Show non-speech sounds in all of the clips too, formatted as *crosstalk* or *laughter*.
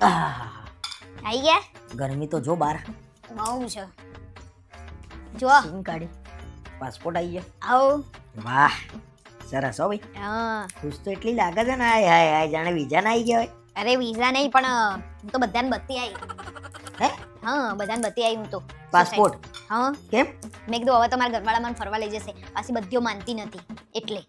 આવી ગયા? ગરમી તો જો બાર. બહુ છે. જો સિમ કાઢી. પાસપોર્ટ આવી ગયો. આવો. વાહ સરસ હો ભાઈ. હા. ખુશ તો એટલી લાગે છે ને હાય હાય હાય જાણે વિઝા ના આવી ગયા હોય. અરે વિઝા નહીં પણ હું તો બધાને બત્તી આવી હે? હા બધાને બત્તી આવી હું તો. પાસપોર્ટ? હા. કેમ? મેં કીધું હવે તમારા ઘરવાળા મને ફરવા લઈ જશે. પાછી બધીઓ માનતી નથી. એટલે.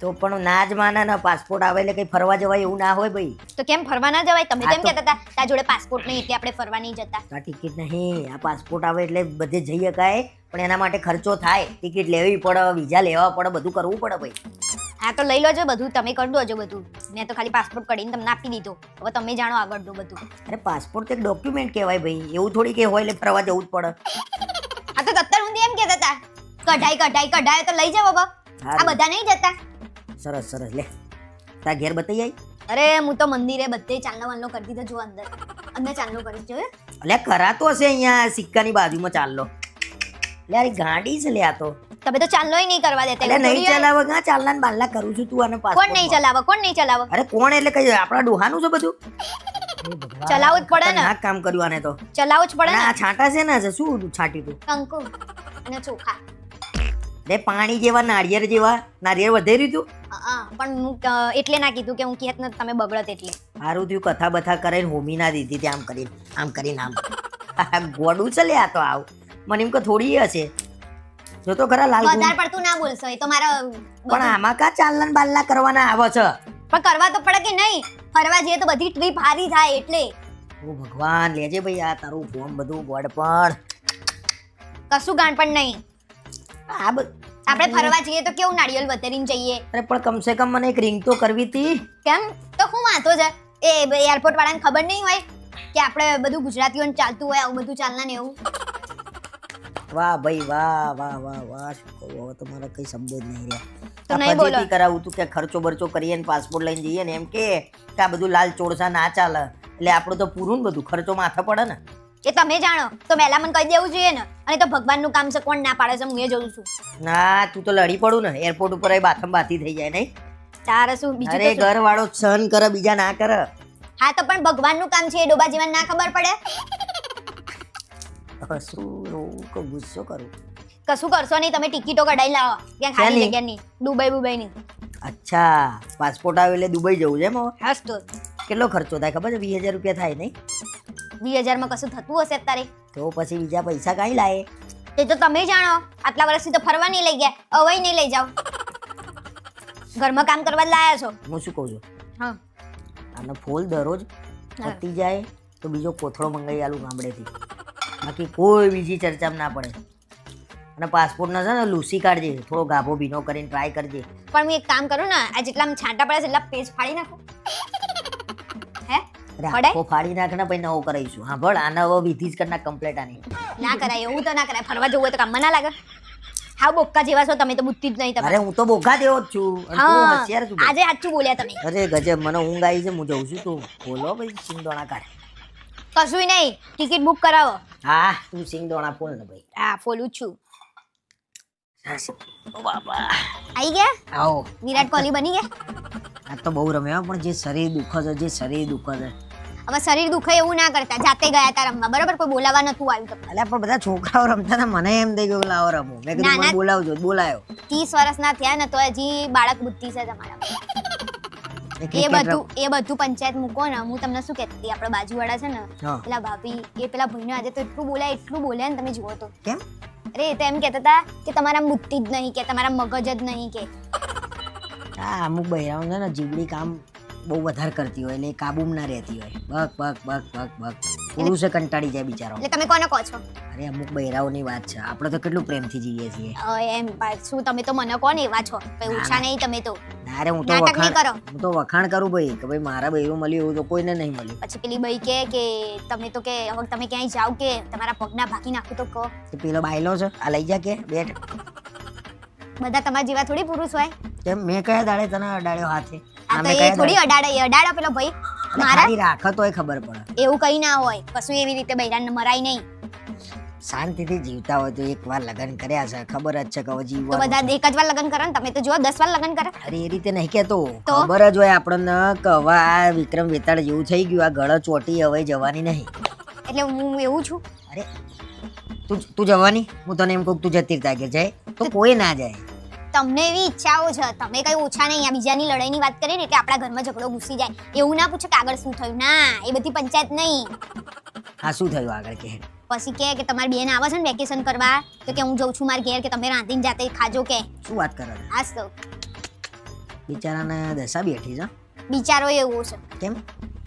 તો પણ ના જ માના ના પાસપોર્ટ આવે એટલે કઈ ફરવા જવાય એવું ના હોય ભાઈ. તો કેમ ફરવા ના જવાય? તમે તેમ તો- કહેતા હતા તારા જોડે પાસપોર્ટ નહીં એટલે આપણે ફરવા નહીં જતા. આ ટિકિટ નહીં આ પાસપોર્ટ આવે એટલે બધે જઈ શકાય પણ એના માટે ખર્ચો થાય. ટિકિટ લેવી પડે વિઝા લેવા પડે બધું કરવું પડે ભાઈ. હા તો લઈ લોજો બધું તમે કરી દોજો બધું. મેં તો ખાલી પાસપોર્ટ કઢીને તમને આપી દીધો. હવે તમે જાણો આગળનું બધું. અરે પાસપોર્ટ તો એક ડોક્યુમેન્ટ કહેવાય ભાઈ. એવું થોડી કે હોય એટલે ફરવા જવું જ પડે. આ તો અત્યાર હું એમ કહેતા હતા કઢાઈ કઢાઈ કઢાઈ તો લઈ જાવ બાબા આ બધા નહીં જતા? સરસ સરસ. લે તા ઘેર બતાઈ આવી અરે હું તો મંદિરે બધે ચાંદલો વાંદલો કરી દીધો જો અંદર. અંદર ચાંદલો કરી જોયું? એટલે કરાતો હશે અહીંયા સિક્કાની બાજુમાં ચાલલો લે અરે ગાડી છે લે આ તો. તમે તો ચાલનોય નહીં કરવા દેતા. એટલે નહીં. ચલાવે ગા ચાલના ને બાલના કરું છું તું આને કોણ નહીં ચલાવે કોણ નહીં ચલાવે અરે કોણ? એટલે કઈ આપણા ડોહાનું છે બધું? ચલાવું ચલાવવું જ પડે ને. આ કામ કર્યું આને તો. ચલાવવું જ પડે ને આ છાંટા છે ને શું છાંટી તું? કંકુ અને ચોખા. લે પાણી જેવા નાળિયેર જેવા નાળિયેર વધેર્યું તું પણ હું એટલે ના કીધું કે હું કહેત ન તમે બગડત એટલે. સારું થયું કથા બથા કરીને હોમી ના દીધી હતી આમ કરીને આમ કરીને આમ *laughs* ગોડું છે લે આ તો આવ. મને એમ કે થોડી હશે. જો તો ખરા લાલ. વધારે પડતું ના બોલશો એ તો મારા પણ આમાં કા ચાલન બાલના કરવાના આવે છે? પણ કરવા તો પડે કે નહીં? ફરવા જઈએ તો બધી ટ્રીપ હારી થાય એટલે. ઓ ભગવાન લેજે ભાઈ આ તારું ફોન બધું ગોડ પણ. કશું ગાંડ પણ નહીં. આ બ- આપણે ફરવા જઈએ તો કેવું નાળિયેર વતરીને જઈએ? અરે પણ કમસે કમ મને એક રિંગ તો કરવી હતી કેમ? તો હું વાંધો છે. એ એરપોર્ટ વાળાને ખબર નહીં હોય કે આપણે બધું ગુજરાતીઓને ચાલતું હોય આવું બધું ચાલના ને એવું? વાહ ભાઈ વાહ વાહ વાહ વાહ હવે તો કઈ શબ્દો જ નહીં તો રહ્યા નહીં બોલો. કરાવું તું કે ખર્ચો બરચો કરીએ ને પાસપોર્ટ લઈને જઈએ ને એમ કે કે આ બધું લાલ ચોરસા ના ચાલે. એટલે આપણું તો પૂરું ને બધું. ખર્ચો માથે પડે ને. એ તમે જાણો તો પહેલા મને કહી દેવું જોઈએ ને. અને તો ભગવાનનું કામ છે કોણ ના પાડે છે હું એ જોઉં છું. ના તું તો લડી પડું ને. એરપોર્ટ ઉપર એ બાથમ બાથી થઈ જાય નહીં. તારે શું બીજું અરે તો શું? ઘર વાળો સહન કરે બીજા ના કરે. હા તો પણ ભગવાનનું કામ છે એ ડોબા જીવન ના ખબર પડે? હવે શું રોવું કે ગુસ્સો કરું. કશું કરશો નહીં તમે ટિકિટો કઢાઈ લાવો. ક્યાં ખાલી શેની? જગ્યાની દુબઈ બુબઈની અચ્છા પાસપોર્ટ આવે એટલે દુબઈ જવું છે એમ હવે? હસ તો. કેટલો ખર્ચો થાય ખબર છે? વીસ હજાર રૂપિયા થાય નહીં? વીસ હજારમાં કશું થતું હશે અત્યારે? તો પછી બીજા પૈસા કાંઈ લાય. તે તો તમે જાણો આટલા વર્ષથી તો ફરવા નહીં લઈ ગયા હવે નહીં લઈ જાઓ. ઘરમાં કામ કરવા જ લાયા છો. હું શું કહું છું? હા. આનો ફોલ દરરોજ. પતી જાય તો બીજો કોથળો મંગાવી આલું ગામડેથી. બાકી કોઈ બીજી ચર્ચામાં ના પડે. અને પાસપોર્ટ ના છે ને લૂસી કાઢજે થોડો ગાભો ભીનો કરીને ટ્રાય કરજે. પણ હું એક કામ કરું ને આ જેટલા છાંટા પડે છે એટલા પેજ ફાડી નાખું. હે? પડાય? ફાડી? નાખ ને પછી નવો કરાવીશું. હા ભળ આના હવે વિધિ જ કરી નાખ કમ્પ્લેટ આની. ના કરાય એવું તો ના કરાય. ફરવા જવું હોય તો કામ. ના લાગે. હા બોક્કા જેવા છો તમે તો બુદ્ધિ જ નહીં અરે હું તો બોક્કા જેવો જ છું. હોશિયાર છું આજે સાચું બોલ્યા તમે. અરે ગજબ મને ઊંઘ આવી છે હું જઉં છું તું. બોલો ભાઈ સિંગદોણા કાઢ. કશું નહીં. ટિકિટ બુક કરાવો. હા તું સિંગદોણા ફોલ ને ભાઈ. હા ફોલું છું. આવી ગયા? આવો. વિરાટ કોહલી બની ગયા? આ તો બહુ રમ્યા પણ જે શરીર દુખે છે જે શરીર દુખે છે. હવે શરીર દુખે એવું ના કરતા. જાતે ગયા હતા રમવા. બરાબર? કોઈ બોલાવા નતું આવ્યું તમને. અલ્યા પણ બધા છોકરાઓ રમતા હતા. મને એમ થઈ ગયું લાવો રમો. મેં કીધું મને. બોલાવજો. બોલાયો. ત્રીસ વર્ષના થયા ને તો હજી બાળક બુદ્ધિ છે તમારા એ એ cricket બધું એ બધું પંચાયત મૂકો ને હું તમને શું કહેતી હતી? આપણા બાજુવાળા છે ને હા. પેલા ભાભી એ પેલા ભાઈને આજે તો એટલું બોલાય એટલું બોલ્યા ને તમે જુઓ તો. કેમ? અરે એ તો એમ કહેતા હતા કે તમારા બુદ્ધિ જ નહીં કે તમારા મગજ જ નહીં કે. હા અમુક બહેરાઓ છે ને જીવડી કામ બહુ વધારે કરતી હોય એટલે એ કાબુમાં ના રહેતી હોય. બક બક બક બક બક. પુરુષે કંટાળી જાય બિચારો એટલે તમે કોને કહો છો? અરે અમુક બૈરાઓની વાત છે. આપણે તો કેટલું પ્રેમથી જીવીએ છીએ. એમ શું તમે તો મને કોણ એવા છો? ભાઈ ઓછા નહીં તમે તો. ના હું તો નાટક નહીં વખાણ કરો. હું તો વખાણ કરું ભાઈ કે ભાઈ મારા બહેરું મળ્યું એવું તો કોઈને નહીં મળ્યું. પછી પેલી ભાઈ કે કે તમે તો કે હવે તમે ક્યાંય જાઓ કે તમારા પગના ભાગી નાખું તો કહો. તો પેલો બાયલો છે. આ લઈ જા કે બેટ બધા તમારા જેવા થોડી પુરુષ હોય. કેમ મેં કયા દાડે તને અડાડ્યો હાથે? આ તો એ થોડી અડાડે એ અડાડો પેલો ભાઈ. મારા? ખાલી રાખો તોય ખબર પડે. એવું કઈ ના હોય. કશું એવી રીતે બૈરાને મરાય નહીં. શાંતિથી જીવતા હોય તો એક વાર લગ્ન કર્યા છે ખબર જ છે કે હવે તો બધા એક જ વાર લગ્ન કરે ને? તમે તો જો દસ વાર લગ્ન કરે. અરે એ રીતે નહીં કેતો? ખબર જ હોય આપણને કે હવે આ વિક્રમ વેતાળ જેવું થઈ ગયું આ ગળો ચોટી હવે જવાની નહીં. એટલે હું એવું છું. અરે તું તું જવાની. હું તને એમ કહું તું જતી આગળ જાય? તો કોઈ ના જાય. તમને એવી ઈચ્છાઓ છે તમે કઈ ઓછા નહીં આ બીજાની લડાઈની વાત કરીને એટલે આપણા ઘરમાં ઝઘડો ઘૂસી જાય. એવું ના પૂછે કે આગળ શું થયું? ના એ બધી પંચાયત નહીં. હા શું થયું આગળ કે? પછી કે કે તમારી બેન આવે છે ને વેકેશન કરવા તો કે હું જઉં છું મારા ઘેર કે તમે રાંધીને જાતે ખાજો કે. શું વાત કરો હા તો. બિચારાને દશા બેઠી છે બિચારો એવો છે. કેમ?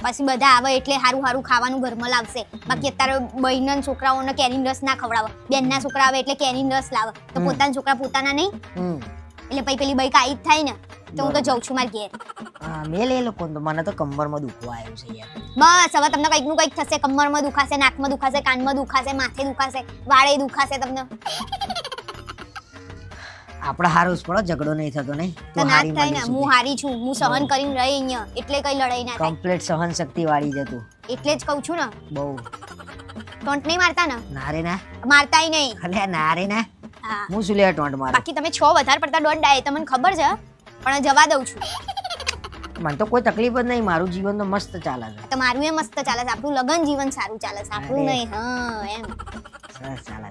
પછી બધા આવે એટલે સારું સારું ખાવાનું ઘરમાં લાવશે. બાકી અત્યારે બહેનના છોકરાઓને કેરીન રસ ના ખવડાવે. બેનના છોકરા આવે એટલે કેરીન રસ લાવે. તો પોતાના છોકરા પોતાના નહીં. એટલે પછી પેલી બાઈક આઈ જ થાય ને તો હું તો જઉં છું મારા ઘેર. મેં લે લોકો તો. મને તો કમરમાં દુખવા આવ્યું છે યાર. બસ હવે તમને કંઈકનું કંઈક થશે. કમરમાં દુખાશે નાકમાં દુખાશે કાનમાં દુખાશે માથે દુખાશે વાળે દુખાશે તમને. આપણે હારું જ પડો ઝઘડો નહીં થતો નહીં? તો ના જ થાય ને. હું હારી છું. હું સહન કરીને રહી અહીંયા. એટલે કઈ લડાઈ ના થાય. કમ્પ્લીટ સહન શક્તિ વાળી જતું એટલે જ કહું છું ને. બહુ. ટોન્ટ નહીં મારતા ને? ના રે ના. મારતાય નહીં. અલ્યા ના રે ના. હા. હું શું લેવા ટોન્ટ મારે? બાકી તમે છ વધારે પડતા દોઢ ડાય તમને ખબર છે? પણ જવા દઉં છું. મને તો કોઈ તકલીફ જ નહીં મારું જીવન તો મસ્ત ચાલે છે. તો મારું એ મસ્ત ચાલે છે. આપણું લગન જીવન સારું ચાલે છે. આપણું નહીં હા એમ.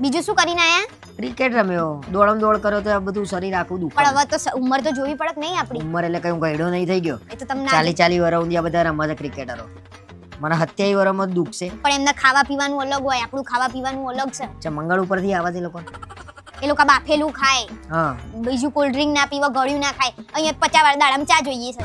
બીજું શું કરીને આયા? ક્રિકેટ રમ્યો. દોડમ દોડ કર્યો તો આ બધું શરીર આખું પણ હવે તો ઉંમર તો જોવી પડત નહીં આપણી? ઉંમર એટલે કઈ ગયડો નહીં થઈ ગયો. એ તો તમને ચાલી ચાલી વર સુધી આ બધા રમવા છે ક્રિકેટરો મને સત્યાવી વર્ષમાં જ દુખશે પણ એમના ખાવા પીવાનું અલગ હોય આપણું ખાવા પીવાનું અલગ છે. ચા મંગળ ઉપરથી આવા છે લોકો એ લોકો બાફેલું ખાય. હા. બીજું કોલ્ડ ડ્રિંક ના પીવા ગળ્યું ના ખાય. અહીંયા પચાસ વાર દાડામાં ચા જોઈએ છે.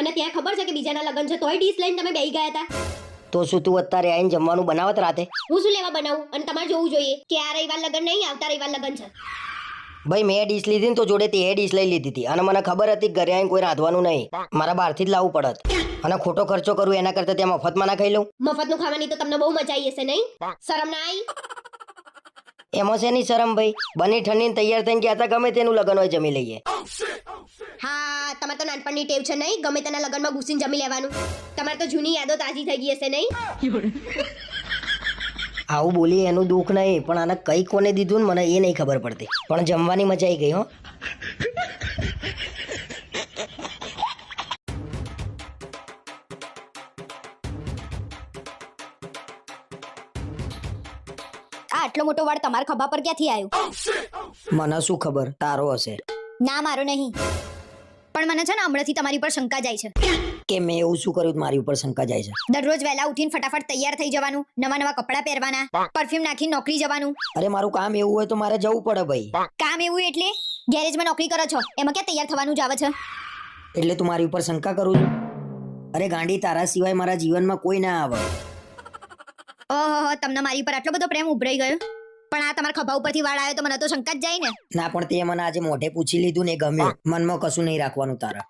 અને ત્યાં ખબર છે કે બીજાના લગ્ન છે તોય ડીશ લઈને તમે બેહી ગયા હતા. તો શું તું અત્યારે આઈને જમવાનું બનાવત રાતે? હું શું લેવા બનાવું? અને તમારે જોવું જોઈએ કે આ રવિવાર લગ્ન નહીં આવતા રવિવાર લગ્ન છે. ભાઈ મેં ડીશ લીધી ને તો જોડે તે ડીશ લઈ લીધી હતી. અને મને ખબર હતી ઘરે આવીને કોઈ રાંધવાનું નહીં. મારા બહારથી જ લાવવું પડત. અને ખોટો ખર્ચો કરું એના કરતા ત્યાં મફતમાં ના ખાઈ લઉં? મફતનું ખાવાની તો તમને બહુ મજા આવી હશે નહીં? શરમ ના આવી એમાં શેની શરમ ભાઈ? બની ઠંડીને તૈયાર થઈને ગયા હતા ગમે તેનું લગન હોય જમી લઈએ. હા તમારે તો નાનપણની ટેવ છે નહીં? ગમે તેના લગ્નમાં ઘૂસીને જમી લેવાનું. તમારે તો જૂની યાદો તાજી થઈ ગઈ હશે નહીં? આવું બોલી એનું દુઃખ નહીં પણ આને કઈ કોને દીધું ને મને એ નહીં ખબર પડતી. પણ જમવાની મજા આવી ગઈ હો. આટલો મોટો વાળ તમારા ખભા પર ક્યાંથી આવ્યો? મને શું ખબર? તારો હશે. ના મારો નહીં. પણ મને છે ને હમણાંથી તમારી પર શંકા જાય છે. કે મેં એવું શું કર્યું મારી ઉપર શંકા જાય છે? દરરોજ વહેલા ઉઠીને ફટાફટ તૈયાર થઈ જવાનું નવા નવા કપડાં પહેરવાના પરફ્યુમ નાખીને નોકરી જવાનું. અરે મારું કામ એવું હોય તો મારે જવું પડે ભાઈ. કામ એવું એટલે? ગેરેજમાં નોકરી કરો છો. એમાં ક્યાં તૈયાર થવાનું જ આવે છે? એટલે તું મારી ઉપર શંકા કરું છું? અરે ગાંડી તારા સિવાય મારા જીવનમાં કોઈ ના આવે. ઓહો તમને મારી પર આટલો બધો પ્રેમ ઉભરાઈ ગયો? પણ આ તમારા ખભા ઉપરથી વાળ આવ્યો તો મને તો શંકા જ જાય ને. ના પણ તે મને આજે મોઢે પૂછી લીધું ને એ ગમ્યું. મનમાં કશું નહીં રાખવાનું તારા.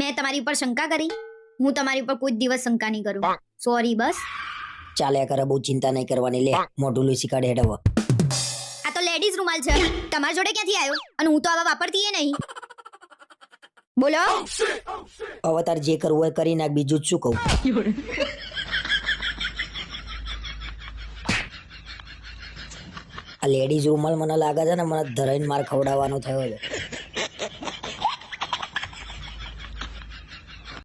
મેં તમારી ઉપર શંકા કરી. હું તમારી ઉપર કોઈ જ દિવસ શંકા નહીં કરું. સોરી બસ. ચાલ્યા કરે બહુ ચિંતા નહીં કરવાની. લે મોઢું લુસી કાઢે હેડવ આ તો લેડીઝ રૂમાલ છે. તમારા જોડે ક્યાંથી આવ્યો? અને હું તો આવા વાપરતી ય નહીં. બોલો? હવે તાર જે કરવું હોય કરી નાખ. બીજું જ શું કહું? આ લેડીઝ રૂમાલ મને લાગે છે ને મને ધરાઈને માર ખવડાવવાનો થયો છે.